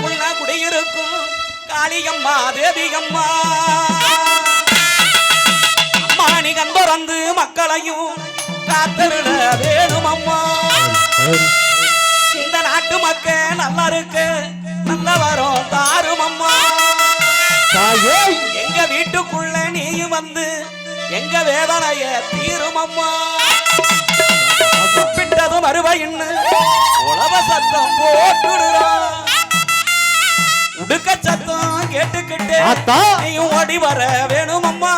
குடியிருக்கும். அம்மா தேவி அம்மா மாணிகன் பிறந்து மக்களையும் காத்தருட வேணும் அம்மா இந்த நாட்டு மக்க நல்லா இருக்கு நல்ல வரும் தாரும் அம்மா எங்க வீட்டுக்குள்ள நீயும் வந்து எங்க வேதனைய தீரும் அம்மா பிட்டதும் வருவையின்னு உழவ சத்தம் போட்டு உடுக்க சத்தம் கேட்டுக்கிட்டே. நீயும் ஓடி வர வேணும் அம்மா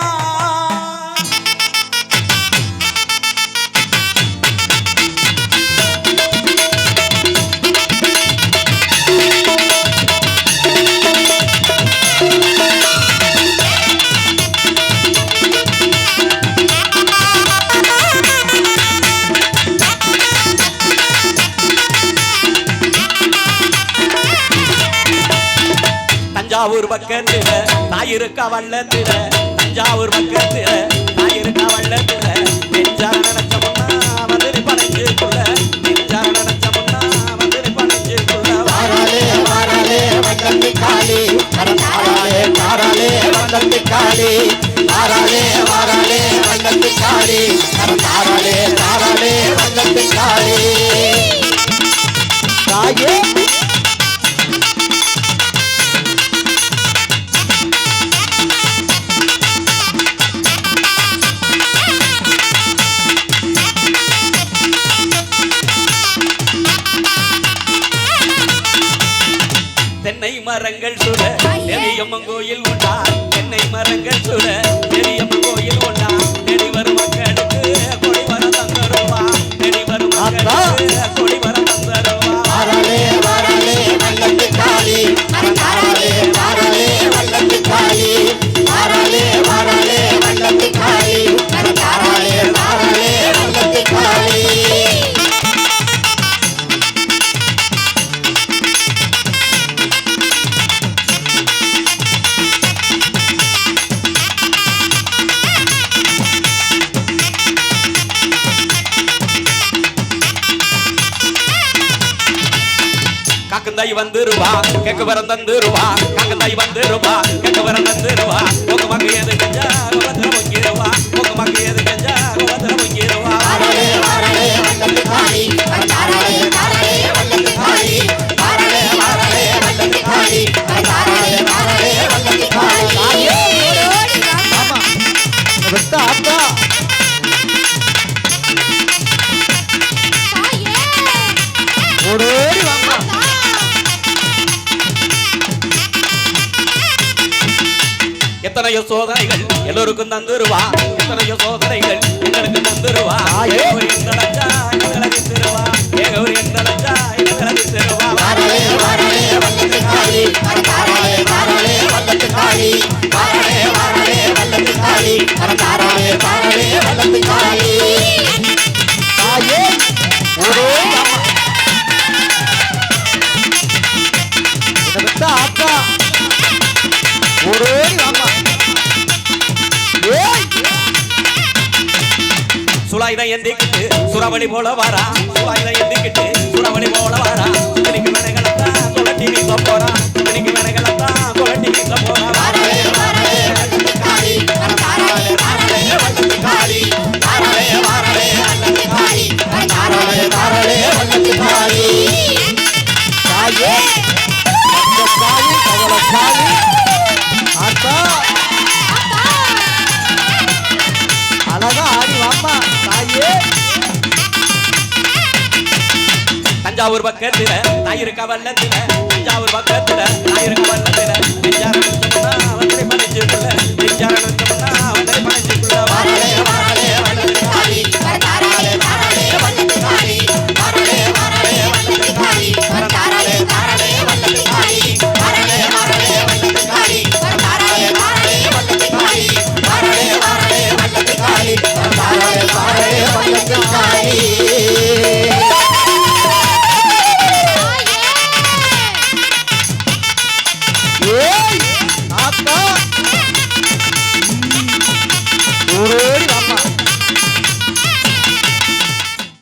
தஞ்சாவூர் பக்கத்துல தாயிருக்கா வள்ளத்துல தஞ்சாவூர் பக்கத்துல தாயிருக்கா வள்ளத்துல. நெஞ்சார நினைச்ச முன்னா வந்து பனைஞ்சு கொள்ள நெஞ்சார நினைச்ச முன்னா வந்து பனைஞ்சு கொள்ள தாராளே வாராளே வந்தந்தி காளி. தாராளே தாராளே வந்தந்தி காளி. தாராளே வாராளே வந்தந்தி காளி. தாராளே தாராளே வந்தந்தி காளி. தாயே தென்னை மரங்கள் சுட நெறியம்மன் கோயில் உண்டா தென்னை மரங்கள் சுட நெறியம்மன் கோயில் உண்டா நெடி வரும் மக்களுக்கு காக்கந்தாய் வந்துருவா கேக்கு வரம் தந்துருவா வந்து வந்துருவா கேக்கு வரம் தந்துருவா உங்க மக்கு எது? எத்தனையோ சோதனைகள் எல்லோருக்கும் தந்துருவா எத்தனையோ சோதனைகள் எங்களுக்கு தந்துருவா ஆயே. சுலாயுதம் எந்திக்கிட்டு. சுறவழி போல வாரா. சுலாயுதம் எந்திக்கிட்டு. சுறவழி போல வாரா. தஞ்சாவூர் பக்கத்துல தாயிருக்க வல்லத்துல தஞ்சாவூர் பக்கத்துல தாயிருக்க வல்லத்துல.